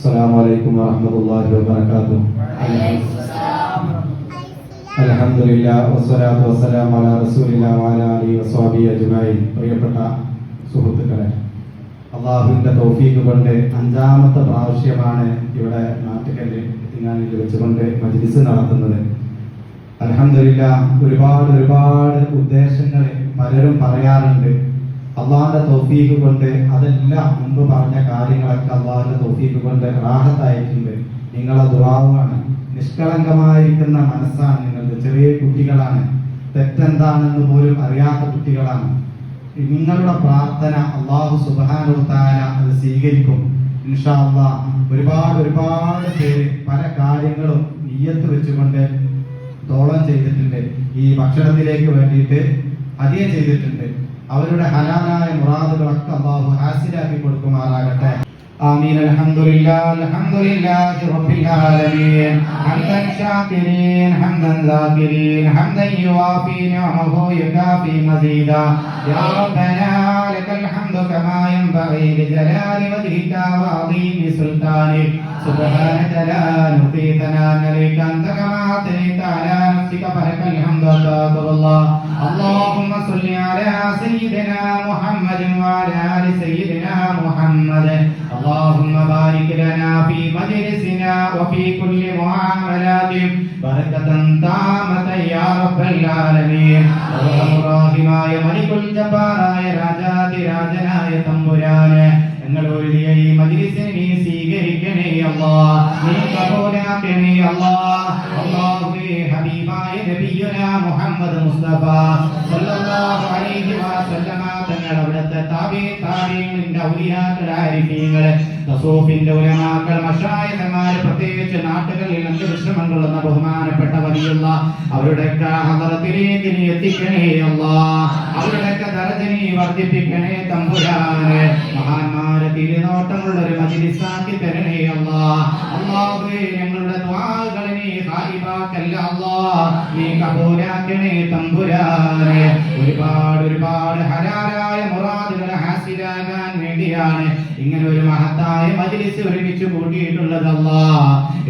السلام عليكم ورحمة الله وبركاته الحمد لله والصلاة والسلام على رسول الله وعلى آله وصحبه أجمعين പ്രിയപ്പെട്ട സുഹൃത്തുക്കളെ അള്ളാഹുവിന്റെ തൗഫീഖ് കൊണ്ട് അഞ്ചാമത്തെ പ്രാവശ്യമാണ് ഇവിടെ നാട്ടുകല്ല് ഇങ്ങാനിൽ വെച്ചുകൊണ്ട് മജ്ലിസ് നടത്തുന്നത് അലഹമില്ല ഒരുപാട് ഒരുപാട് ഉദ്ദേശങ്ങൾ പലരും പറയാറുണ്ട് അള്ളാഹിന്റെ തൗഫീഖ് കൊണ്ട് അതെല്ലാം മുമ്പ് പറഞ്ഞ കാര്യങ്ങളൊക്കെ അള്ളാഹിന്റെ തൗഫീഖ് കൊണ്ട് റാഹത്തായിട്ടുണ്ട്. നിങ്ങളെ ദുറാവാണ് നിഷ്കളങ്കമായിരിക്കുന്ന മനസ്സാണ് നിങ്ങളുടെ. ചെറിയ കുട്ടികളാണ്. തെറ്റെന്താണെന്ന് പോലും അറിയാത്ത കുട്ടികളാണ്. നിങ്ങളുടെ പ്രാർത്ഥന അള്ളാഹു സുബാനുത്താര അത് സ്വീകരിക്കും. ഇൻഷാ അള്ളാഹ് ഒരുപാട് ഒരുപാട് പേര് പല കാര്യങ്ങളും നീയത്ത് വെച്ചുകൊണ്ട് തോളം ചെയ്തിട്ടുണ്ട്. ഈ ഭക്ഷണത്തിലേക്ക് വേണ്ടിയിട്ട് അധികം ചെയ്തിട്ടുണ്ട്. അവരുടെ ഹലാലായ മുറാദുകളൊക്കെ അള്ളാഹു ഹാസിലാക്കി കൊടുക്കുമാറാകട്ടെ آمين الحمد لله الحمد لله رب العالمين حمدا شاكرين حمدا ذاكرين حمدا يوافي نعمه يكافي مزيدا يا ربنا لك الحمد كما ينبغي لجلال وجهك وعظيم سلطانك سبحانك لا نحصي ثناء عليك انت كما اثنيت على نفسك فلك الحمد استغفر الله اللهم صل على سيدنا محمد وعلى ال سيدنا محمد اللهم بارك لنا في مجلسنا وفي كل معاملات بركة تامة يا رب العالمين റഹ്മായ മലിക്കുൽ ജബ്ബാറായ രാജാതി രാജനായ തമ്പുരാനെ ഞങ്ങൾ എഴുതിയ ഈ മജ്ലിസിനെ നീ സ്വീകരിക്കണേ അല്ലാ നീ കബൂലാക്കണേ അല്ലാ അല്ലാഹുവേ ഹബീബായ നബിയുനാ മുഹമ്മദ് മുസ്തഫ സല്ലല്ലാഹു അലൈഹി വസല്ലമ തങ്ങൾ അവിടുത്തെ താബി താബീങ്ങളുടെ ഔലിയാക്കളായ തസൂഫിന്റെ ഉലമാക്കൾ മഷായന്മാർ പ്രത്യേകിച്ച് നാട്ടുകളിൽ അഞ്ച് വിശ്രമം കൊള്ളുന്ന ബഹുമാനപ്പെട്ട വലിയുള്ള അവരുടെയൊക്കെ ഹദറത്തിലേക്ക് നീ എത്തിക്കണേ അല്ലാ. അവരുടെയൊക്കെ വർദ്ധിപ്പിക്കണേ തമ്പുരാനെ. മഹാന്മാരെ തിരുനോട്ടമുള്ള ഒരു മജിലിസാക്കി തരണേ അല്ലാ. അല്ലാഹുവേ ഞങ്ങളുടെ ദ്വാകളെ നീ ഹാരിബാക്കല്ല അല്ലാ. നീ കബൂലാക്കണേ തമ്പുരാനെ. ഒരുപാട് ഒരുപാട് ഹരാരായ മുറാദുകളെ ഹാസിലാകാൻ വേണ്ടിയാണ് ഇങ്ങനെ ഒരു മഹത്തായ മജ്ലിസ് ഒരുമിച്ച് കൂട്ടിയിട്ടുള്ളതല്ല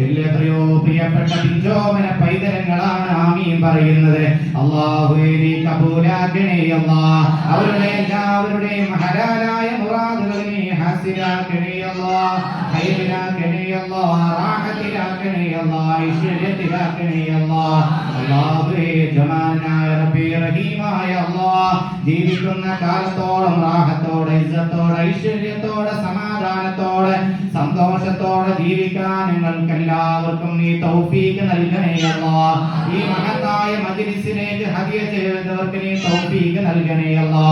എത്രയോ പ്രിയപ്പെട്ട പിഞ്ചോമന പൈതരങ്ങളാണ് ആമീൻ പറയുന്നത്. അള്ളാഹുവേ നീ കബൂലാക്കണേ അല്ലാ. അവരുടെ എല്ലാവരുടെയും ഹലാലായ മുറാദുകളെ നീ ഹാസിലാക്കണേ അല്ലാ. ഹൈറിലാക്കണേ അല്ലാ. റാഹത്തിലാക്കണേ അല്ലാ. ഐശ്വര്യത്തിലാക്കണേ അല്ലാ. അല്ലാഹുവേ ജമാനായ റബ്ബി റഹീമായ അല്ലാ ജീവിക്കുന്ന കാലത്തോളം റാഹത്തോടെ ഇജ്ജത്തോടെ ഐശ്വര്യത്തോടെ സമാധാനത്തോടെ സന്തോഷത്തോടെ ജീവിക്കാൻ നിങ്ങൾക്ക് എല്ലാവർക്കും നീ തൗഫീഖ് നൽകണേ അല്ലാ. ഈ മഹത്തായ മജ്ലിസിലേക്ക് ഹദിയ ചെയ്തവർക്ക് നീ തൗഫീഖ് നൽകണേ അല്ലാ.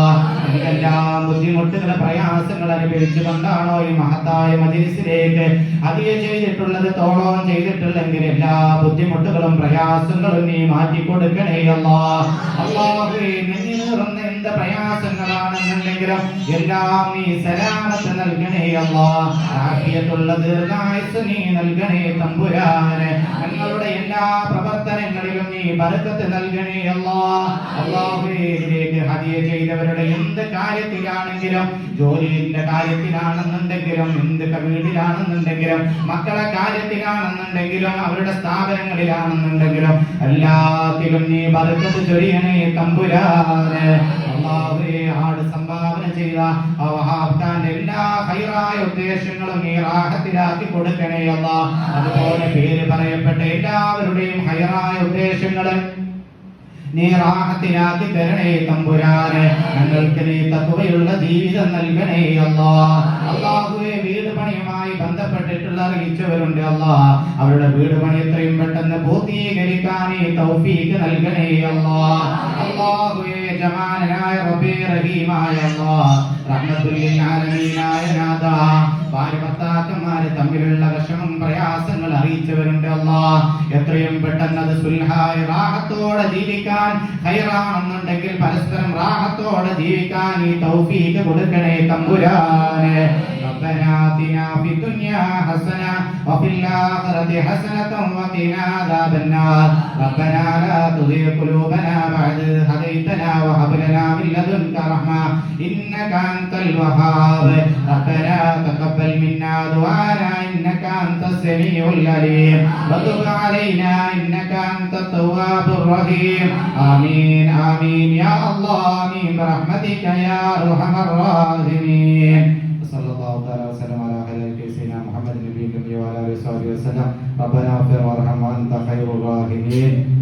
എന്തെല്ലാം ബുദ്ധിമുട്ടുകൾ പ്രയാസങ്ങൾ അനുഭവിച്ചു കൊണ്ടാണോ ഈ മഹത്തായ മജ്ലിസിലേക്ക് ഹദിയ ചെയ്തിട്ടുള്ളത് തോളം ചെയ്തിട്ടുള്ളെങ്കിൽ എല്ലാ ബുദ്ധിമുട്ടുകളും പ്രയാസങ്ങളും നീ മാറ്റി കൊടുക്കണേ അല്ലാ അല്ലാഹുവേ നെഞ്ഞിറന്ന എന്ത് പ്രയാസങ്ങളാണെന്നുണ്ടെങ്കിലും എല്ലാം നീ സലാമത്ത് നൽകണേ അല്ലാ ആഫിയത്തുള്ള ദീർഘായുസ് നീ നൽകണേ തമ്പുരാനെ. ഞങ്ങളുടെ എല്ലാ പ്രവർത്തനങ്ങളിലും നീ ബർക്കത്ത് നൽകണേ അല്ലാ അല്ലാഹുവേ ഇതിലേക്ക് ഹദിയ ചെയ്തവരുടെ എന്ത് കാര്യത്തിലാണെങ്കിലും ജോലിയുടെ കാര്യത്തിലാണെന്നുണ്ടെങ്കിലും എന്ത് വീട്ടിലാണെന്നുണ്ടെങ്കിലും മക്കളെ കാര്യത്തിലാണെന്നുണ്ടെങ്കിലും അവരുടെ സ്ഥാപനങ്ങളിലാണെന്നുണ്ടെങ്കിലും എല്ലാത്തിലും നീ ബർക്കത്ത് ചൊരിയണേ തമ്പുരാനെ. അല്ലാഹുവേ ആട് സംഭാവന ചെയ്ത വഹാബ്ദാന്റെ എല്ലാ ഹൈറായ ഉദ്ദേശങ്ങളും നീ റാഹത്തിലാക്കി കൊടുക്കണേ അല്ല അതുപോലെ പേര് പറയപ്പെട്ട എല്ലാവരുടെയും ഹൈറായ ഉദ്ദേശങ്ങൾ നീ റാഹത്തിലാക്കി തരണേ തമ്പുരാനെ. ഞങ്ങൾക്ക് നീ തത്വയുള്ള ജീവിതം നൽകണേ അല്ലാ. അള്ളാഹുവെ വീട് പണിയുമായി ബന്ധപ്പെട്ടിട്ടുള്ള അറിയിച്ചവരുണ്ട് അല്ലാ. അവരുടെ വീട് പണി എത്രയും പെട്ടെന്ന് പൂർത്തീകരിക്കാൻ നീ തൗഫീക്ക് നൽകണേ അല്ലാ. അള്ളാഹുവെ ജമാനായ റബീ റഹീമായ അല്ലാ. റഹ്മത്തുല്ലിൽ ആലമീനായ നാഥ ഭാര്യ ഭർത്താക്കന്മാര് തമ്മിലുള്ള വിഷമം പ്രയാസങ്ങൾ അറിയിച്ചവരുണ്ട് അല്ലാ എത്രയും പെട്ടെന്ന് അത് സുൽഹായ റാഹത്തോടെ ജീവിക്കാൻ ഹൈറാണെന്നുണ്ടെങ്കിൽ പരസ്പരം റാഹത്തോടെ ജീവിക്കാൻ ഈ തൗഫീക്ക് കൊടുക്കണേ തമ്പുരാനെ ربنا آتنا في الدنيا حسنة وفي الآخرة حسنة وقنا عذاب النار ربنا لا تزغ قلوبنا بعد إذ هديتنا وهب لنا من لدنك رحمة إنك أنت الوهاب. ربنا تقبل منا دعانا إنك السميع العليم. وتب علينا إنك أنت التواب الرحيم. آمين آمين. يا الله آمين برحمتك يا أرحم الراحمين. صلى الله تعالى وسلم على خير سيدنا محمد النبي وعلى آله وصحبه وسلم. ربنا اغفر وارحم وأنت خير الراحمين.